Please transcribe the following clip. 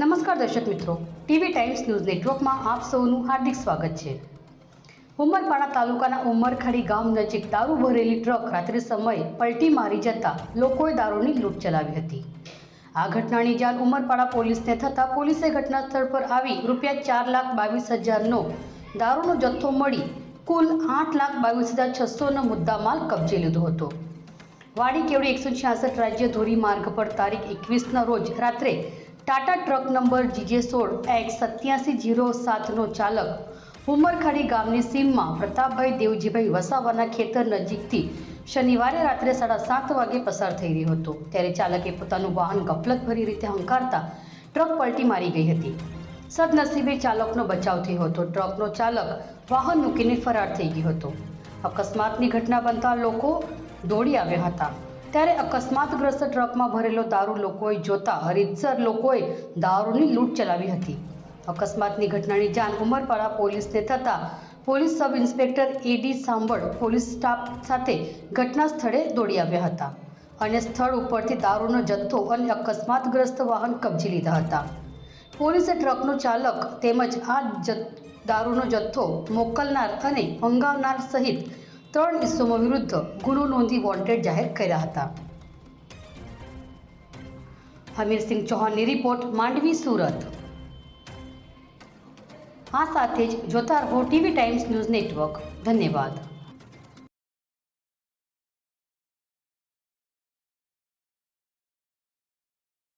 નમસ્કાર દર્શક મિત્રો. ટીવી ટાઈમ્સ ન્યૂઝ નેટવર્કમાં આપ સૌનું હાર્દિક સ્વાગત છે. ઉમરપાડા તાલુકાના ઉમરખાડી ગામ નજીક દારૂ ભરેલી ટ્રક રાત્રિ સમયે પલટી મારી જતા લોકોએ દારૂની લૂંટ ચલાવી હતી. આ ઘટનાની જાણ ઉમરપાડા પોલીસને થતાં પોલીસે ઘટના સ્થળ પર આવી રૂપિયા ચાર લાખ બાવીસ હજારનો દારૂનો જથ્થો મળી કુલ આઠ લાખ બાવીસ હજાર છસોનો મુદ્દામાલ કબજે લીધો હતો. વાડી કેવડી એકસો છ્યાસઠ રાજ્ય ધોરીમાર્ગ પર તારીખ એકવીસના રોજ રાત્રે ટાટા ટ્રક નંબર જીજે સોળ એક્સ સત્યાસી જીરો સાતનો ચાલક ઉમરખાડી ગામની સીમમાં પ્રતાપભાઈ દેવજીભાઈ વસાવાના ખેતર નજીકથી શનિવારે રાત્રે સાડા સાત વાગે પસાર થઈ રહ્યો હતો. ત્યારે ચાલકે પોતાનું વાહન ગફલતભરી રીતે હંકારતા ટ્રક પલટી મારી ગઈ હતી. સદનસીબે ચાલકનો બચાવ થયો હતો. ટ્રકનો ચાલક વાહન મૂકીને ફરાર થઈ ગયો હતો. અકસ્માતની ઘટના બનતા લોકો દોડી આવ્યા હતા. ત્યારે અકસ્માતગ્રસ્ત ટ્રકમાં ભરેલો દારૂ લોકોએ જોતા હરિતસર લોકોએ દારૂની લૂંટ ચલાવી હતી. અકસ્માતની ઘટનાની જાણ ઉમરપાડા પોલીસને થતાં પોલીસ સબ ઇન્સ્પેક્ટર એડી સાંભળ પોલીસ સ્ટાફ સાથે ઘટના સ્થળે દોડી આવ્યા હતા અને સ્થળ ઉપરથી દારૂનો જથ્થો અને અકસ્માતગ્રસ્ત વાહન કબજી લીધા હતા. પોલીસે ટ્રકનો ચાલક તેમજ આ દારૂનો જથ્થો મોકલનાર અને મંગાવનાર સહિત ત્રણ ઇસમો વિરુદ્ધ ગુનો નોંધી વોન્ટેડ જાહેર કર્યા હતા. હમીરસિંહ ચૌહાણની રિપોર્ટ માંડવી, સુરત. આ સાથે જ જોતા રહો ટીવી ટાઈમ્સ ન્યૂઝ નેટવર્ક. ધન્યવાદ.